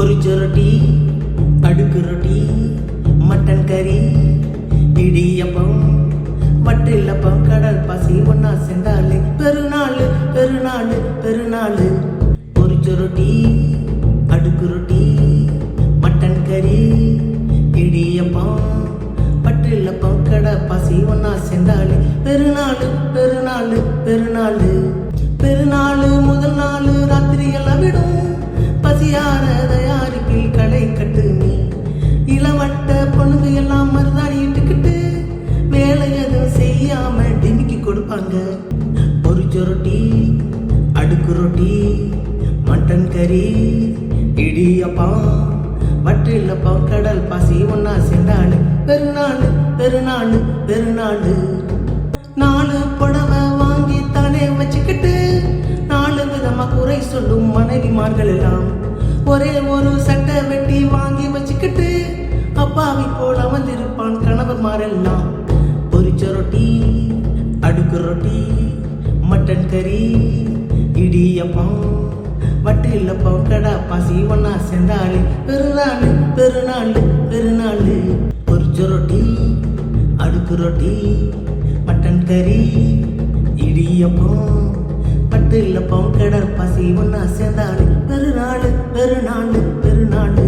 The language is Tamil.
பொரிச்ச ரொட்டி அடுக்கு ரொட்டி மட்டன் கறி இடியப்பம் வட்டில்லப்பம் கடல் பசி ஒன்னா சென்றாலே பெருநாள் பெருநாள் பெருநாள். பொரிச்ச ரொட்டி அடுக்கு ரொட்டி மட்டன் கறி இடியப்பம் பற்றில்லப்பம் கடை பசி ஒன்னா சென்றாலே பெருநாள் பெருநாள் பெருநாள். பெருநாள் முதல் பொண்ணுங்க எல்லாம் மருதாணி இட்டுக்கிட்டு வேலை எதுவும் செய்யாம டிமிக்கி கொடுப்பாங்க. பொரிச்ச ரொட்டி அடுக்கு ரொட்டி மட்டன் கறி இடியப்பம் வற்றில்லப்பம் கடல் பசி ஒன்னா சென்றாள் பெருநாள் பெருநாள் பெருநாள். நாலு புடவை வாங்கி தானே வச்சுக்கிட்டு நாலு விதமா குறை சொல்லும் மனைவிமார்கள் எல்லாம். ஒரே ஒரு சட்டை வெட்டி வாங்கி வச்சுக்கிட்டு அப்பாவி போல வந்திருப்பான் கணவன்மாரெல்லாம். பொரிச்ச ரொட்டி அடுக்கு ரொட்டி மட்டன் கறி இடியப்பம் வட்டில்லப்பம் கடா பசி ஒன்னா செந்தாளி பெருநாள் பெருநாள் பெருநாள். பொரிச்ச ரொட்டி அடுக்கு ரொட்டி மட்டன் கறி இடியப்பம் பட்டு இல்லப்பா கடல் பசி ஒன்னா பெருநாள் பெருநாள் பெருநாள்.